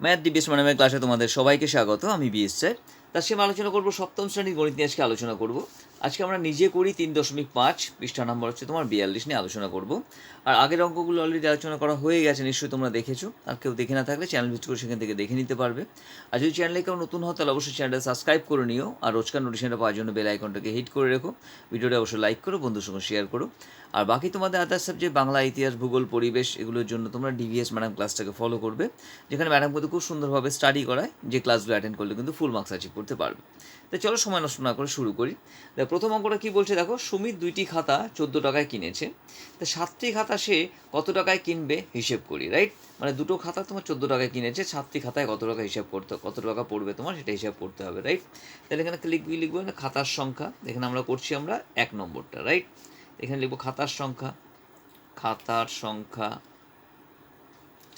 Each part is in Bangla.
ম্যাথ দিবেশ ম্যাডামের ক্লাসে তোমাদের সবাইকে স্বাগত, আমি বিএস স্যার তার সঙ্গে আলোচনা করব সপ্তম শ্রেণির গণিত নিয়ে আজকে আলোচনা করব। আজকে আমরা নিজে করি তিন দশমিক পাঁচ, পৃষ্ঠা নাম্বার হচ্ছে তোমার বিয়াল্লিশ নিয়ে আলোচনা করব। আর আগের অঙ্কগুলো অলরেডি আলোচনা করা হয়ে গেছে, নিশ্চয়ই তোমরা দেখেছ। আর কেউ দেখে না থাকলে চ্যানেল ভিজিট করে সেখান থেকে দেখে নিতে পারবে। আর যদি চ্যানেলে কেউ নতুন হও, তাহলে অবশ্যই চ্যানেলটা সাবস্ক্রাইব করে নিও। আর রোজকার নোটিশনটা পাওয়ার জন্য বেল আইকনটাকে হিট করে রেখো। ভিডিওটা অবশ্যই লাইক করো বন্ধুর সঙ্গে শেয়ার করো। আর বাকি তোমাদের আদার সাবজেক্ট বাংলা ইতিহাস, ভূগোল, পরিবেশ, এগুলোর জন্য তোমরা ডিভিএস ম্যাডাম ক্লাসটাকে ফলো করবে। যেখানে ম্যাডাম কিন্তু খুব সুন্দরভাবে স্টাডি করায়। যে ক্লাসগুলো অ্যাটেন্ড করলে কিন্তু ফুল মার্কস অ্যাচিভ করতে পারবে। তো চলো সময় নষ্ট না করে শুরু করি। প্রথম অঙ্কটা কী বলছে দেখো, সুমিত দুইটি খাতা চোদ্দ টাকায় কিনেছে। তো সাতটি খাতা সে কত টাকায় কিনবে হিসেব করি রাইট মানে দুটো খাতা তোমার চোদ্দ টাকায় কিনেছে, সাতটি খাতায় কত টাকা হিসাব করতে, কত টাকা পড়বে তোমার সেটা হিসাব করতে হবে রাইট তাহলে এখানে লিখবি, লিখব না? খাতার সংখ্যা, এখানে আমরা করছি আমরা এক নম্বরটা রাইট এখানে লিখব খাতার সংখ্যা খাতার সংখ্যা,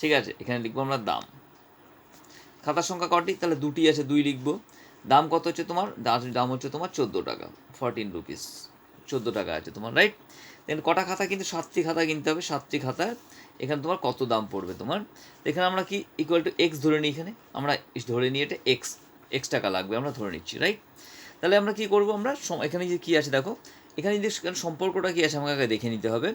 ঠিক আছে? এখানে লিখব আমরা দাম। খাতার সংখ্যা কটি? তাহলে দুটি আছে, দুই লিখব। দাম কত হচ্ছে তোমার? দাম হচ্ছে তোমার চোদ্দ টাকা ফরটিন রুপিস চোদ্দ টাকা আছে তোমার রাইট দেন কটা খাতা কিন্তু? সাতটি খাতা কিনতে হবে, সাতটি খাতা। এখানে তোমার কত দাম পড়বে তোমার? এখানে আমরা কি ইকুয়াল টু এক্স ধরে নিই এখানে? আমরা ধরে নিই এটা এক্স এক্স টাকা লাগবে, আমরা ধরে নিচ্ছি রাইট তাহলে আমরা কি করব আমরা? এখানে যে কী আছে দেখো এখানে যদি সম্পর্কটা কী আছে আমাকে দেখে নিতে হবে।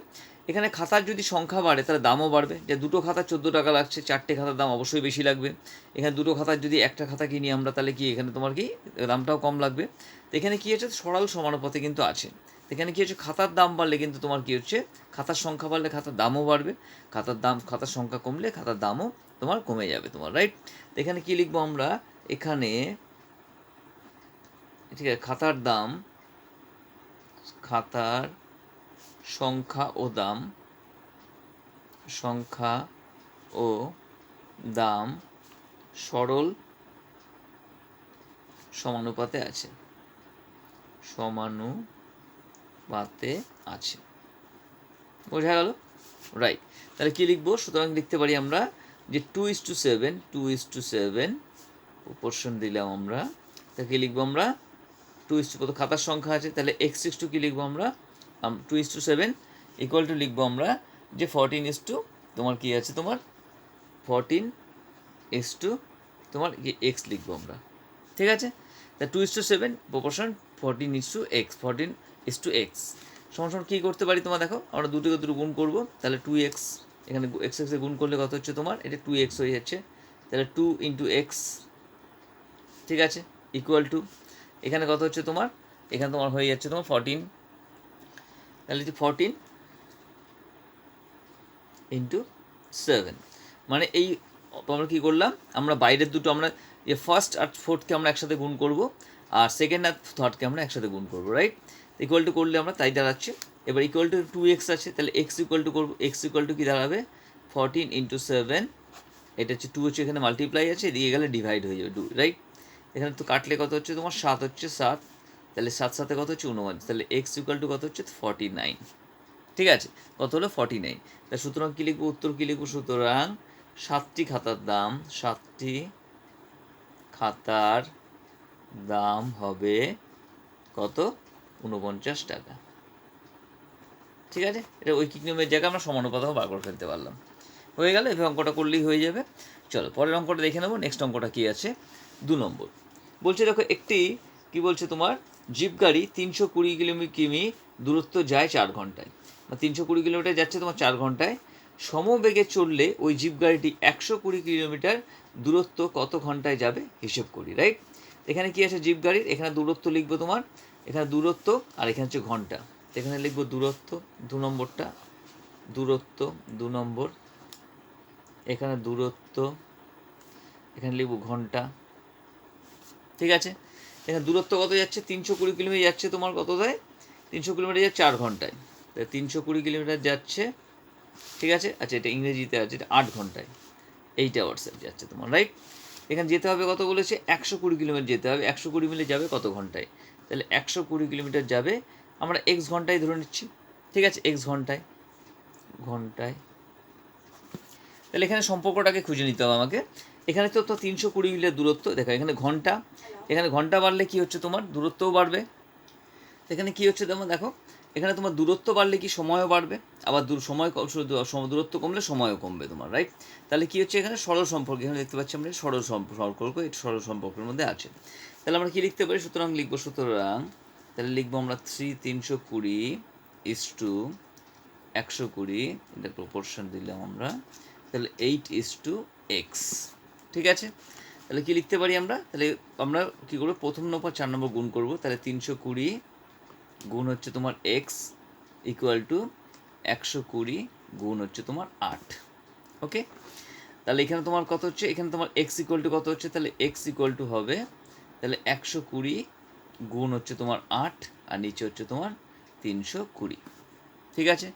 এখানে খাতার যদি সংখ্যা বাড়ে, তাহলে দামও বাড়বে। যে দুটো খাতা চোদ্দ টাকা লাগছে, চারটে খাতার দাম অবশ্যই বেশি লাগবে। এখানে দুটো খাতার যদি একটা খাতা কিনি আমরা, তাহলে কি এখানে তোমার কি দামটাও কম লাগবে। তো এখানে কী হচ্ছে সরল সমানুপাতে কিন্তু আছে। এখানে কী হচ্ছে? খাতার দাম বাড়লে কিন্তু তোমার কী হচ্ছে? খাতার সংখ্যা বাড়লে খাতার দামও বাড়বে। খাতার দাম, খাতার সংখ্যা কমলে খাতার দামও তোমার কমে যাবে তোমার রাইট তো এখানে কী লিখব আমরা? এখানে, ঠিক আছে, খাতার দাম খাতার সংখ্যা ও দাম, সংখ্যা ও দাম সরল সমানুপাতে আছে। সমানুপাতে আছে। বোঝা গেল? রাইট তাহলে কী লিখব? সুতরাং লিখতে পারি আমরা যে two is to seven two is to seven proportion দিলাম আমরা। তা কী লিখব আমরা? টু ইস টু কত খাতার সংখ্যা আছে, তাহলে এক্স ইস টু কী লিখব আমরা? Two is to seven equal to লিখব আমরা যে ফরটিন ইস টু তোমার কী আছে তোমার? ফরটিন ইস টু তোমার এক্স লিখব আমরা। ঠিক আছে? তা two is to seven proportion fourteen is to x fourteen is to x সমান কী করতে পারি তোমার দেখো? আমরা দুটোকে দুটো গুণ করব, তাহলে টু এক্স এখানে এক্স এক্সে গুণ করলে কত হচ্ছে তোমার? এটা টু এক্স হয়ে যাচ্ছে। তাহলে টু ইন্টু এক্স ঠিক আছে? ইকুয়াল টু এখানে কত হচ্ছে তোমার? এখানে তোমার হয়ে যাচ্ছে তোমার ফরটিন তাহলে হচ্ছে ফরটিন ইন্টু সেভেন মানে এই, আমরা কী করলাম? আমরা বাইরের দুটো, আমরা যে ফার্স্ট আর ফোর্থকে আমরা একসাথে গুণ করব, আর সেকেন্ড আর থার্ডকে আমরা একসাথে গুণ করব রাইট ইকুয়াল টু করলে আমরা তাই দাঁড়াচ্ছে। এবার ইকুয়াল টু টু এক্স আছে, তাহলে এক্স ইকুয়াল টু করব এক্স ইকুয়াল টু কী দাঁড়াবে? ফরটিন ইন্টু সেভেন এটা হচ্ছে টু হচ্ছে এখানে মাল্টিপ্লাই আছে, এদিকে গেলে ডিভাইড হয়ে যাবে টু রাইট এখানে তো কাটলে কত হচ্ছে? তোমার সাত হচ্ছে সাত। তাহলে সাত সাথে কত হচ্ছে উনপঞ্চাশ। তাহলে এক্স ইকুয়াল টু কত হচ্ছে? ফর্টি নাইন ঠিক আছে? কত হলো? ফর্টি নাইন তা সুতরাং কী লিখব? উত্তর কী লিখব? সুতরাং সাতটি খাতার দাম, সাতটি খাতার দাম হবে কত? উনপঞ্চাশ টাকা। ঠিক আছে? এটা ঐকিক নিয়মের জায়গায় আমরা সমানুপাতও বার করে ফেলতে পারলাম। হয়ে গেল? এভাবে অঙ্কটা করলেই হয়ে যাবে। চলো, পরের অঙ্কটা দেখে নেব। নেক্সট অঙ্কটা কী আছে? দু নম্বর। বলছে, দেখো, একটি, কি বলছে তোমার? জিপ গাড়ি তিনশো কুড়ি কিলোমি কিমি দূরত্ব যায় চার ঘন্টায়। বা তিনশো কুড়ি কিলোমিটার যাচ্ছে তোমার চার ঘন্টায়। সমবেগে চললে ওই জিপ গাড়িটি একশো কুড়ি কিলোমিটার দূরত্ব কত ঘন্টায় যাবে? হিসেব করি রাইট এখানে কি আছে জিপ গাড়ির? এখানে দূরত্ব লিখব তোমার। এখানে দূরত্ব আর এখানে হচ্ছে ঘণ্টা। এখানে লিখব দূরত্ব, দু নম্বরটা। দূরত্ব, দু নম্বর। এখানে দূরত্ব, এখানে লিখব ঘণ্টা। ঠিক আছে? এখানে দূরত্ব কত যাচ্ছে? তিনশো কুড়ি কিলোমিটার যাচ্ছে তোমার কত দেয় তিনশো কিলোমিটার যাচ্ছে চার ঘন্টায়। তাই তিনশো কুড়ি কিলোমিটার যাচ্ছে, ঠিক আছে? আচ্ছা এটা ইংরেজিতে আছে, এটা আট ঘন্টায়। এইটা হোয়াটসঅ্যাপ যাচ্ছে তোমার রাইট এখানে যেতে হবে কত বলেছে? একশো কুড়ি কিলোমিটার যেতে হবে। একশো কুড়ি মিলে যাবে কত ঘন্টায়? তাহলে একশো কুড়ি কিলোমিটার যাবে। আমরা এক্স ঘন্টায় ধরে নিচ্ছি, ঠিক আছে? এক্স ঘন্টায় ঘন্টায়। তাহলে এখানে সম্পর্কটাকে খুঁজে নিতে হবে আমাকে। এখানে তো তো তিনশো কুড়ি মিটার দূরত্ব, দেখো, এখানে ঘণ্টা। এখানে ঘণ্টা বাড়লে কি হচ্ছে তোমার? দূরত্বও বাড়বে। এখানে কি হচ্ছে তোমার? দেখো, এখানে তোমার দূরত্ব বাড়লে কি সময়ও বাড়বে? আবার দূর, সময় দূরত্ব কমলে সময়ও কমবে তোমার রাইট তাহলে কি হচ্ছে এখানে? সরল সম্পর্ক, এখানে দেখতে পাচ্ছি আমরা সরল সম্পর্ক, এই সরল সম্পর্কের মধ্যে আছে। তাহলে আমরা কি লিখতে পারি? সুতরাং লিখব, সুতরাং তাহলে লিখব আমরা থ্রি তিনশো কুড়ি ইস টু একশো কুড়ি এটা প্রপোর্শন দিলাম আমরা। তাহলে এইট ইস টু এক্স ঠিক আছে? তাহলে কি লিখতে পারি আমরা? তাহলে আমরা কি করব? প্রথম নম্বর, চার নম্বর গুণ করব। তাহলে তিনশো কুড়ি গুণ হচ্ছে তোমার এক্স ইকুয়াল টু একশো কুড়ি গুণ হচ্ছে তোমার আট। ওকে? তাহলে এখানে তোমার কত হচ্ছে? এখানে তোমার এক্স ইকুয়াল টু কত হচ্ছে? তাহলে এক্স ইকুয়াল টু হবে, তাহলে একশো কুড়ি গুণ হচ্ছে তোমার আট, আর নিচে হচ্ছে তোমার তিনশো কুড়ি। ঠিক আছে?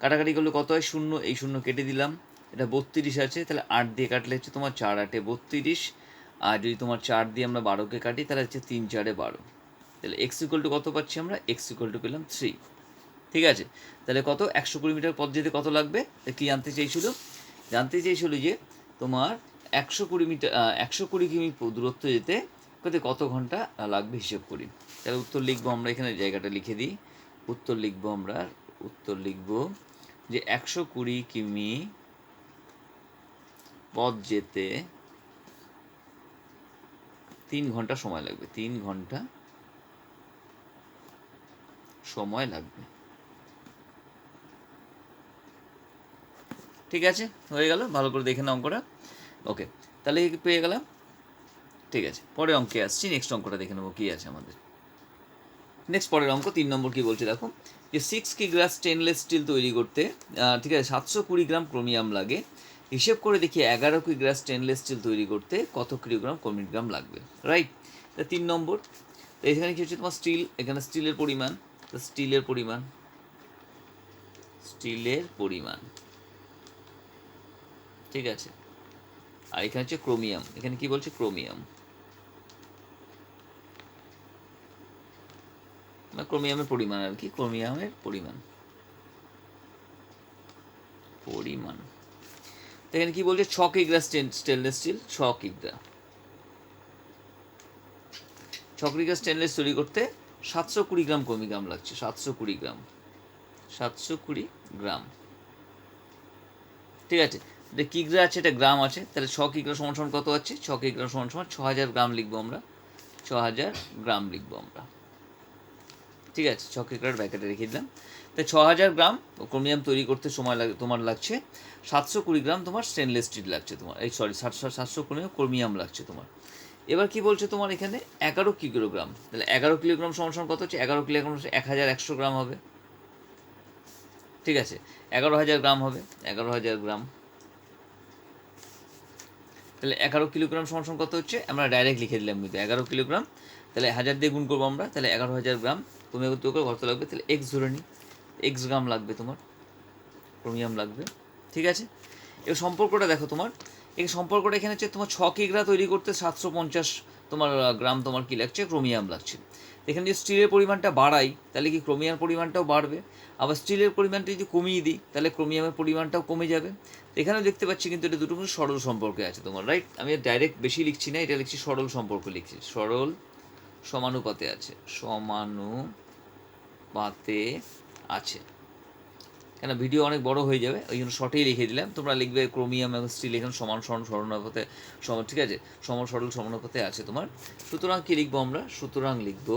কাটাকাটি করলে কত হয়? শূন্য। এই শূন্য কেটে দিলাম। এটা বত্রিশ আছে, তাহলে আট দিয়ে কাটলে হচ্ছে তোমার চার আটে বত্রিশ। আর যদি তোমার চার দিয়ে আমরা বারোকে কাটি, তাহলে হচ্ছে তিন চারে বারো। তাহলে এক্স ইকুয়াল টু কত পাচ্ছি আমরা? এক্স ইকুয়াল টু পেলাম থ্রি ঠিক আছে? তাহলে কত? একশো কুড়ি মিটার পথ যেতে কত লাগবে? কি জানতে চাইছিল? জানতে চাইছিল যে তোমার একশো কুড়ি মিটার একশো কুড়ি কিমি দূরত্ব যেতে কত কত ঘণ্টা লাগবে হিসেব করি। তাহলে উত্তর লিখব আমরা এখানে, জায়গাটা লিখে দিই। উত্তর লিখব আমরা, উত্তর লিখব যে একশো কুড়ি কিমি পথ যেতে তিন ঘণ্টা সময় লাগবে, তিন ঘণ্টা সময় লাগবে। ঠিক আছে? হয়ে গেল? ভালো করে দেখে নাও অঙ্কটা। ওকে, তাহলে কি পেয়ে গেলাম? ঠিক আছে, পরের অঙ্কে আসছি। নেক্সট অঙ্কটা দেখে নেব কী আছে আমাদের। নেক্সট পরের অঙ্ক, তিন নম্বর কি বলছে দেখো? যে সিক্স কিগ্রা স্টেনলেস স্টিল তৈরি করতে ঠিক আছে, সাতশো কুড়ি গ্রাম ক্রোমিয়াম লাগে। হিসেব করে দেখি এগারো কিগ্রা স্টেনলেস স্টিল তৈরি করতে কত কিলোগ্রাম ক্রোমিগ্রাম লাগবে? রাইট তা তিন নম্বর, তো এখানে কি হচ্ছে? তোমার স্টিল এখানে স্টিলের পরিমাণ। তো স্টিলের পরিমাণ। স্টিলের পরিমাণ। ঠিক আছে। আর এখানে হচ্ছে ক্রোমিয়াম এখানে কি বলছে? ক্রোমিয়াম ক্রোমিয়ামের পরিমাণ আর কি। ক্রোমিয়ামের পরিমাণ। পরিমাণ। এখানে কি বলছে? ছ কিগ্রা স্টেনলেস স্টিল ছ কিগ্রা ছ কিগ্রা স্টেনলেস তৈরি করতে সাতশো কুড়ি গ্রাম ক্রোমিগ্রাম লাগছে, সাতশো কুড়ি গ্রাম। সাতশো কুড়ি গ্রাম। ঠিক আছে? এটা কিগ্রা আছে, এটা গ্রাম আছে, তাহলে ছ কিগ্রা সমান সমান কত আছে? ছ কিগ্রা সমান সমান ছ হাজার গ্রাম লিখব আমরা। ছ হাজার গ্রাম লিখব আমরা। ঠিক আছে, ছ কিগ্রার ব্যাকেটে রেখে দিলাম। তাই ছ হাজার গ্রাম ক্রোমিয়াম তৈরি করতে সময় লাগে, তোমার লাগছে। সাতশো কুড়ি গ্রাম তোমার স্টেনলেস স্টিল লাগছে তোমার। এই সরি সাতশো সাতশো কুড়ি ক্রোমিয়াম লাগছে তোমার। এবার কি বলছে তোমার এখানে? এগারো কিলোগ্রাম। তাহলে এগারো কিলোগ্রাম সমান কত হচ্ছে? এগারো কিলোগ্রাম এক হাজার একশো গ্রাম হবে। ঠিক আছে, এগারো হাজার গ্রাম হবে, এগারো হাজার গ্রাম। তাহলে এগারো কিলোগ্রাম সমান কত হচ্ছে? আমরা ডাইরেক্ট লিখে দিলাম কিন্তু এগারো কিলোগ্রাম। তাহলে হাজার দিয়ে গুণ করব আমরা, তাহলে এগারো হাজার গ্রাম তুমি করতে করে কত লাগবে, তাহলে এক্স ধরে নিই। এক্স গ্রাম লাগবে তোমার, ক্রোমিয়াম লাগবে। ঠিক আছে? এবার সম্পর্কটা দেখো তোমার। এই সম্পর্কটা এখানে হচ্ছে তোমার ছ কিগ্রা তৈরি করতে সাতশো পঞ্চাশ তোমার গ্রাম তোমার কী লাগছে? ক্রোমিয়াম লাগছে। এখানে যদি স্টিলের পরিমাণটা বাড়াই, তাহলে কি ক্রোমিয়াম পরিমাণটাও বাড়বে? আবার স্টিলের পরিমাণটা যদি কমিয়ে দিই, তাহলে ক্রোমিয়ামের পরিমাণটাও কমে যাবে। এখানেও দেখতে পাচ্ছি কিন্তু এটা দুটো সরল সম্পর্কে আছে তোমার রাইট আমি ডাইরেক্ট বেশি লিখছি না, এটা লিখছি সরল সম্পর্ক লিখছি। সরল সমানুপাতে আছে। সমানুপাতে আছে। কেন ভিডিও অনেক বড় হয়ে যাবে, ওই জন্য শর্টেই লিখে দিলাম। তোমরা লিখবে ক্রোমিয়াম এবং স্টিল এখানে সমান সরল সমানুপাতে সমান ঠিক আছে? সমান সরল সমানুপাতে আছে তোমার। সুতরাং কী লিখব আমরা? সুতরাং লিখব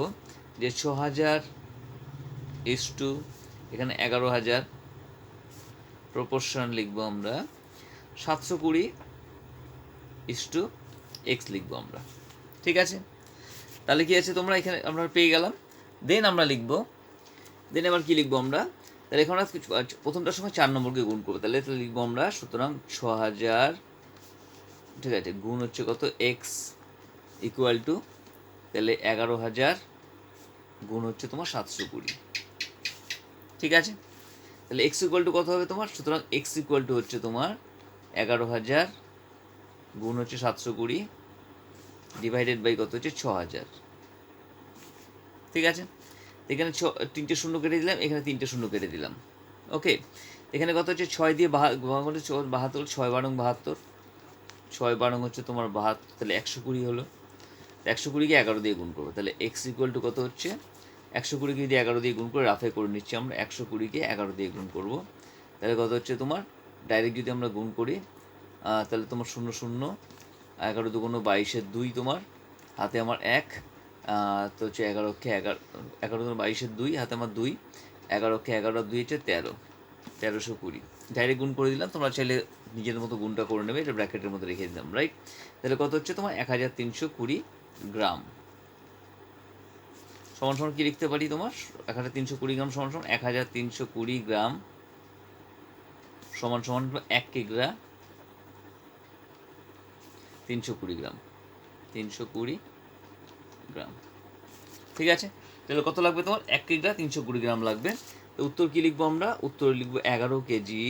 যে ছ হাজার ইস টু এখানে এগারো হাজার প্রপোর্শন লিখব আমরা। সাতশো কুড়ি ইস টু এক্স লিখব আমরা। ঠিক আছে? তাহলে কি আছে তোমরা? এখানে আমরা পেয়ে গেলাম। দেন আমরা লিখব দেন এবার কি লিখব আমরা? তাহলে এখন আচ্ছা, প্রথমটার সময় চার নম্বরকে গুণ করব। তাহলে তাহলে লিখব আমরা সুতরাং ছ হাজার ঠিক আছে গুণ হচ্ছে কত? এক্স ইকুয়াল টু তাহলে এগারো হাজার গুণ হচ্ছে তোমার সাতশো কুড়ি। ঠিক আছে? তাহলে এক্স ইকুয়াল টু কত হবে তোমার? সুতরাং এক্স ইকুয়াল টু হচ্ছে তোমার এগারো হাজার গুণ হচ্ছে সাতশো কুড়ি ডিভাইডেড বাই কত হচ্ছে ছ হাজার ঠিক আছে? এখানে ছ, তিনটে শূন্য কেটে দিলাম, এখানে তিনটে শূন্য কেটে দিলাম। ওকে এখানে কত হচ্ছে ছয় দিয়ে ভাগ হলে বাহাত্তর, ছয় বারং বাহাত্তর। ছয় বারং হচ্ছে তোমার বাহাত্তর, তাহলে একশো কুড়ি হলো। একশো কুড়িকে এগারো দিয়ে গুণ করব, তাহলে এক্স ইকুয়াল টু কত হচ্ছে? একশো কুড়িকে যদি এগারো দিয়ে গুণ করে রাফে করে নিচ্ছি আমরা, একশো কুড়িকে এগারো দিয়ে গুণ করব। তাহলে কত হচ্ছে তোমার? ডাইরেক্ট যদি আমরা গুণ করি তাহলে তোমার শূন্য শূন্য, এগারো দুগুণ বাইশের দুই তোমার, হাতে আমার এক তো হচ্ছে এগারো অক্ষে এগারো এগারো দুগুণ বাইশের দুই, হাতে আমার দুই, এগারো অক্ষে এগারো, দুই হচ্ছে তেরো, তেরোশো কুড়ি। ডাইরেক্ট গুণ করে দিলাম, তোমরা চাইলে নিজের মতো গুণটা করে নেবে, এটা ব্র্যাকেটের মধ্যে রেখে দিলাম রাইট তাহলে কত হচ্ছে তোমার? এক হাজার তিনশো কুড়ি গ্রাম। সমান সমান কি লিখতে পারি তোমার? এক হাজার তিনশো কুড়ি গ্রাম সমান সমান এক হাজার তিনশো কুড়ি গ্রাম সমান সমান এক কিগ্রা তিনশো কুড়ি গ্রাম। তিনশো কুড়ি গ্রাম। ঠিক আছে? তাহলে কত লাগবে তোমার? এক কিগ্রা তিনশো কুড়ি গ্রাম লাগবে। তো উত্তর কি লিখব আমরা? উত্তর লিখব এগারো kg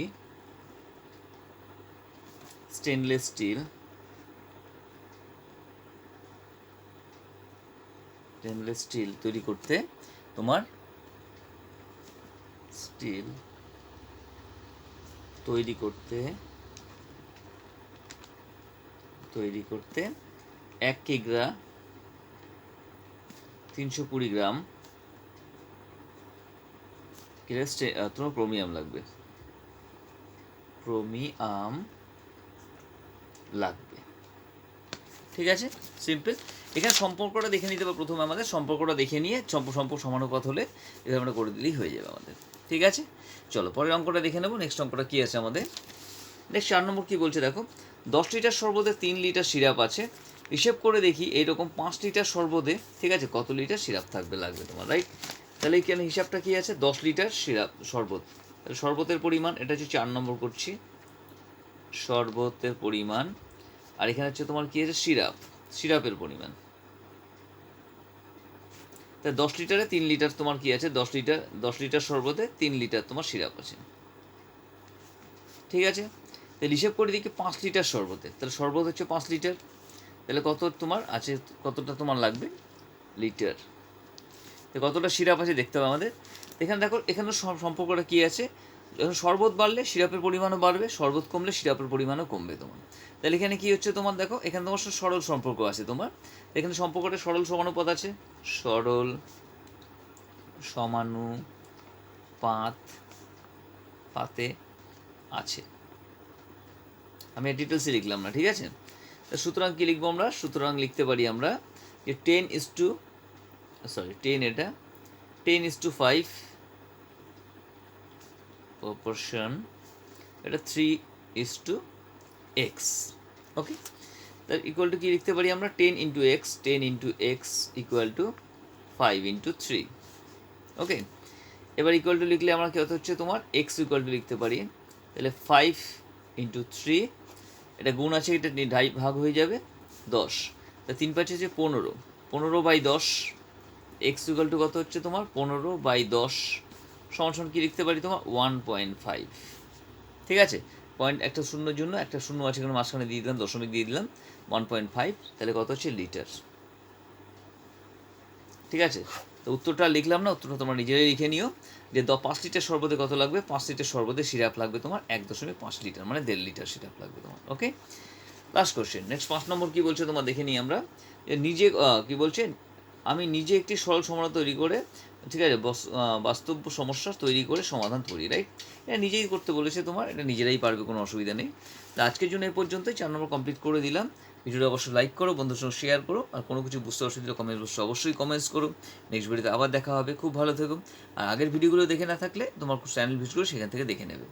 stainless steel stainless steel তৈরি করতে তোমার স্টিল তৈরি করতে তৈরি করতে এক কিগ্রা তিনশো কুড়ি গ্রাম তোমার ক্রোমিয়াম লাগবে। ক্রোমিয়াম লাগবে। ঠিক আছে? সিম্পল এখানে সম্পর্কটা দেখে নিতে হবে প্রথমে আমাদের। সম্পর্কটা দেখে নিয়ে সম্প- সম্পর্ক সমানুপাত হলে এটা আমরা করে দিলেই হয়ে যাবে আমাদের। ঠিক আছে? চলো, পরের অঙ্কটা দেখে নেব। নেক্সট অঙ্কটা কী আছে আমাদের? নেক্সট চার নম্বর কী বলছে দেখো? দশ লিটার শরবতে তিন লিটার সিরাপ আছে। হিসেব করে দেখি এইরকম পাঁচ লিটার শরবতে ঠিক আছে, কত লিটার সিরাপ থাকবে, লাগবে তোমার রাইট তাহলে এখানে হিসাবটা কী আছে? দশ লিটার সিরাপ, শরবত। শরবতের পরিমাণ, এটা হচ্ছে চার নম্বর করছি। শরবতের পরিমাণ, আর এখানে হচ্ছে তোমার কী আছে? সিরাপ, সিরাপের পরিমাণ। তা দশ লিটারে তিন লিটার তোমার কি আছে? দশ লিটার দশ লিটার শরবতে তিন লিটার তোমার সিরাপ আছে। ঠিক আছে? তাহলে হিসেব করে দেখি পাঁচ লিটার শরবতে। তাহলে শরবত হচ্ছে পাঁচ লিটার। তাহলে কত তোমার? আছে কতটা তোমার লাগবে? লিটার। তো কতটা সিরাপ আছে দেখতে হবে আমাদের। এখানে দেখো, এখানে সম- সম্পর্কটা কী আছে? যখন শরবত বাড়লে সিরাপের পরিমাণও বাড়বে, শরবত কমলে সিরাপের পরিমাণও কমবে তোমার। তাহলে এখানে কী হচ্ছে তোমার? দেখো, এখানে তোমার সরল সম্পর্ক আছে তোমার। এখানে সম্পর্কটা সরল সমানুপাত আছে। সরল সমানুপাত পাতে আছে। আমি ডিটেলসে লিখলাম না, ঠিক আছে? সুতরাং কি লিখব আমরা? সুতরাং লিখতে পারি আমরা যে ten is to sorry ten এটা ten is to five proportion এটা three is to x okay তার ইকুয়াল টু কী লিখতে পারি আমরা? Ten into x ten into x equal to five into three okay এবার ইকুয়াল টু লিখলে আমরা কত হচ্ছে তোমার? এক্স ইকুয়াল টু লিখতে পারি। তাহলে ফাইভ ইন্টু থ্রি এটা গুণ আছে, এটা ঢাই ভাগ হয়ে যাবে দশ। তা তিন পাঁচ হচ্ছে পনেরো। পনেরো বাই দশ, এক্স ইকুয়াল টু কত হচ্ছে তোমার? পনেরো বাই দশ সমান সমান কী লিখতে পারি তোমার? One point five. ঠিক আছে? পয়েন্ট একটা শূন্যর জন্য একটা শূন্য আছে এখানে মাঝখানে দিয়ে দিলাম, দশমিক দিয়ে দিলাম, ওয়ান পয়েন্ট ফাইভ, তাহলে কত হচ্ছে লিটার? ঠিক আছে? তো উত্তরটা লিখলাম না, উত্তরটা তোমরা নিজেরাই লিখে নিও, যে দ পাঁচ লিটার শরবতে কত লাগবে? পাঁচ লিটার শরবতে সিরাপ লাগবে তোমার এক দশমিক পাঁচ লিটার মানে দেড় লিটার সিরাপ লাগবে তোমার ওকে লাস্ট কোশ্চেন নেক্সট পাঁচ নম্বর কী বলছে তোমার দেখে নিই আমরা নিজে কি বলছে? আমি নিজে একটি সরল সমাধান তৈরি করে, ঠিক আছে, বস- বাস্তব সমস্যা তৈরি করে সমাধান করি রাইট এটা নিজেই করতে বলেছে তোমার, এটা নিজেরাই পারবে, কোনো অসুবিধা নেই। তো আজকের জন্য এই পর্যন্তই, চার নম্বর কমপ্লিট করে দিলাম। ভিডিওটা অবশ্যই লাইক করো বন্ধুর সঙ্গে শেয়ার করো, আর কোনো কিছু বুঝতে অসুবিধা কমেন্ট বক্সে অবশ্যই কমেন্টস করো। নেক্সট ভিডিওতে আবার দেখা হবে, খুব ভালো থেকো। আর আগের ভিডিওগুলো দেখে না থাকলে তোমার চ্যানেল ভিজিট সেখান থেকে দেখে নেবে।